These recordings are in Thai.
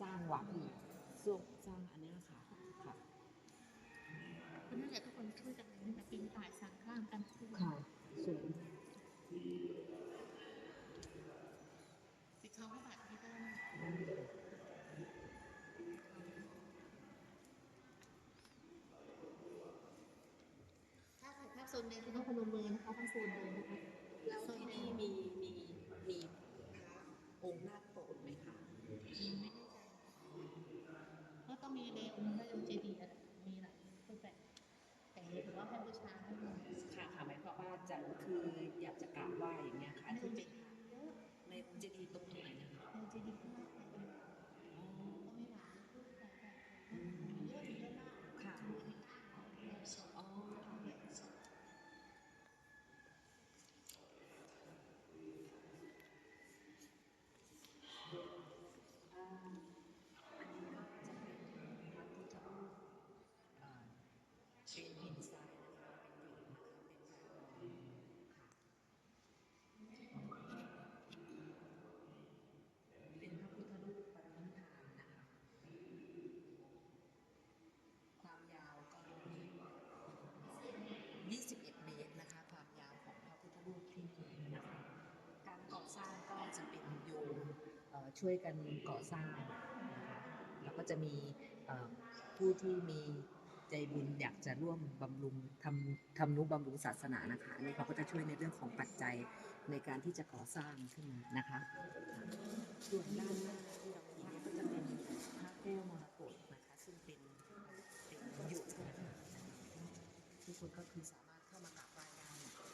สร้างวัดอยู่ส่วนสร้างอันเนี้ยค่ะค่ะเพราะนั่นแหละทุกคนช่วยกันเลยนะปีนป่ายสร้างข้างกันทุกค่ะสวยสิเขาก็แบบนี้ก็ได้ถ้าถ่ายภาพโซนเดินคือต้องพนมมือนะคะทั้งโซนเดินนะคะแล้วที่นี่มีมีมีพระองค์นาคโปรดไหมคะ ไม่แน่ใจก็ ต้องมีในองค์พระยมเจดีย์อะมีหลายรูปแบบแต่ถือว่าแค่บูชาให้หมดค่ะค่ะหมายความว่าจะคืออยากจะกราบไหว้อย่างเงี้ยค่ะในอที่งค์เจเป็นดีย์เยอะในองค์เจดีย์ตรงไหนนะคะในองค์เจดีย์ก็ก็ไม่หลายรูปแบบเยอะเยอะมาก ค่ะอ๋ออ่าอันนี้ก็จะเป็นพระพุทธรูปอ่าเป็นหินทรายนะคะเป็นหินนะคะเป็นพระนอนค่ะ เป็นพระพุทธรูปปรินิพพานนะคะ ความยาวก็ 21 เมตรนะคะ ความยาวของพระพุทธรูปที่นี่นะคะ การก่อสร้างก็จะเป็นโยมเอ่อ ช่วยกันก่อสร้างนะคะแล้วก็จะมีผู้ที่มีใจบุญอยากจะร่วมบำรุงทำทำนุบำรุงศาสนานะคะนี่เขาก็จะช่วยในเรื่องของปัจจัยในการที่จะก่อสร้างขึ้นมานะคะส่วนด้านหน้าที่เราเห็นเนี่ยก็จะเป็นพระแก้วมรกตนะคะ ซึ่งเป็นเป็นหยกนะคะทุกคนก็คือสามารถเข้ามากราบไหว้ได้นะคะ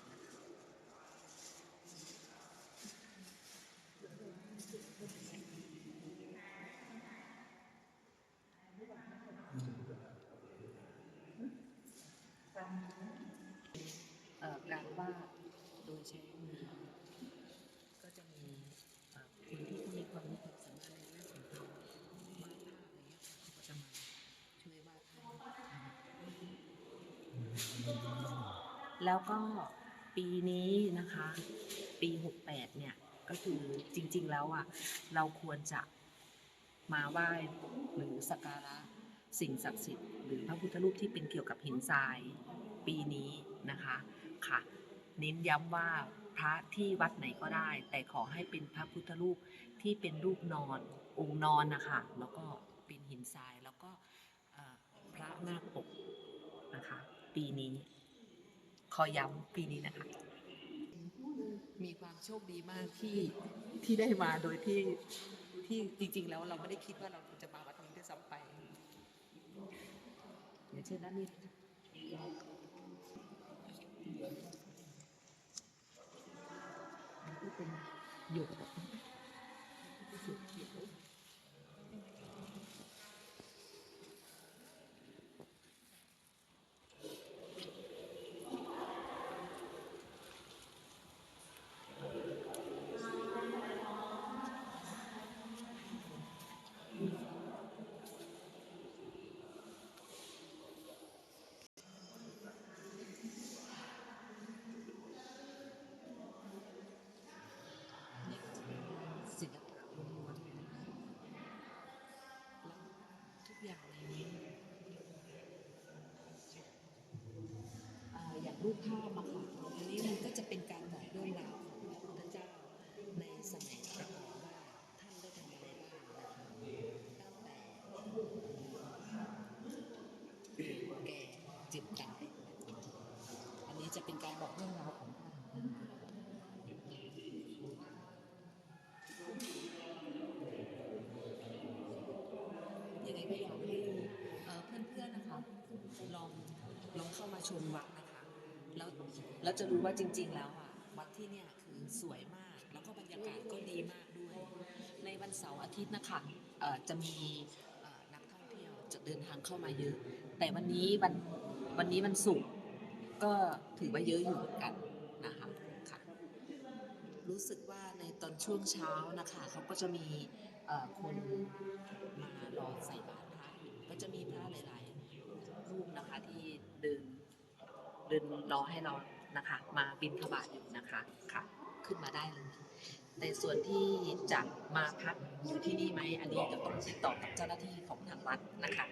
เอ่อ การวาดโดยใช้มือก็จะมีเอ่อคนที่มีความรู้ความสามารถในเรื่องของการวาดภาพอะไรเงี้ยค่ะเขาก็จะมาช่วยวาดแล้วก็ปีนี้นะคะ ปี 68 เนี่ย ก็คือจริง ๆ แล้วอะเราควรจะมาไหว้หรือสักการะ สิ่งศักดิ์สิทธิ์หรือพระพุทธรูปที่เป็นเกี่ยวกับหินทรายปีนี้นะคะค่ะ เน้นย้ำว่าพระที่วัดไหนก็ได้ แต่ขอให้เป็นพระพุทธรูปที่เป็นรูปนอนองค์นอนนะคะแล้วก็เป็นหินทรายแล้วก็พระนาคปกนะคะปีนี้ ขอย้ำปีนี้นะคะ มีความโชคดีมากที่ที่ได้มาโดยที่ที่จริง ๆ แล้วเราไม่ได้คิดว่าเราจะมาวัดนี้ด้วยซ้ำไป เดี๋ยวเชิญด้านนี้เลยค่ะนี่เป็นหยกแบบนี้หยกเขียว นี่ก็จะเป็นศิลปะล้วนๆเลยนะคะแล้วทุกอย่างในนี้อ่าอย่าง รูปภาพอะค่ะอันนี้มันก็จะเป็นการบอกเรื่องราวของพระพุทธเจ้าในสมัยก่อนว่าท่านได้ทำอะไรบ้างนะคะตั้งแต่แก่เจ็บตายอันนี้จะเป็นการบอกเรื่องราวของท่านยังไงก็อยากให้เพื่อนๆนะคะลองลองเข้ามาชมวัด แล้วแล้วจะรู้ว่าจริง ๆ แล้วอะวัดที่เนี่ยคือสวยมาก แล้วก็บรรยากาศก็ดีมากด้วย ในวันเสาร์อาทิตย์นะคะเอ่อจะมีเอ่อนักท่องเที่ยวจะเดินทางเข้ามาเยอะ แต่วันนี้วันวันนี้วันศุกร์ก็ถือว่าเยอะอยู่เหมือนกันนะคะค่ะรู้สึกว่าในตอนช่วงเช้านะคะเขาก็จะมีเอ่อคนมารอใส่บาตรพระอยู่ก็จะมีพระหลาย ๆ รูปนะคะที่เดินเดิน รอให้เรานะคะ มาบินทบาทอยู่นะคะค่ะ ขึ้นมาได้เลยในส่วนที่จะมาพักอยู่ที่นี่ไหมอันนี้ก็ต้องติดต่อกับเจ้าหน้าที่ของทางวัดนะคะ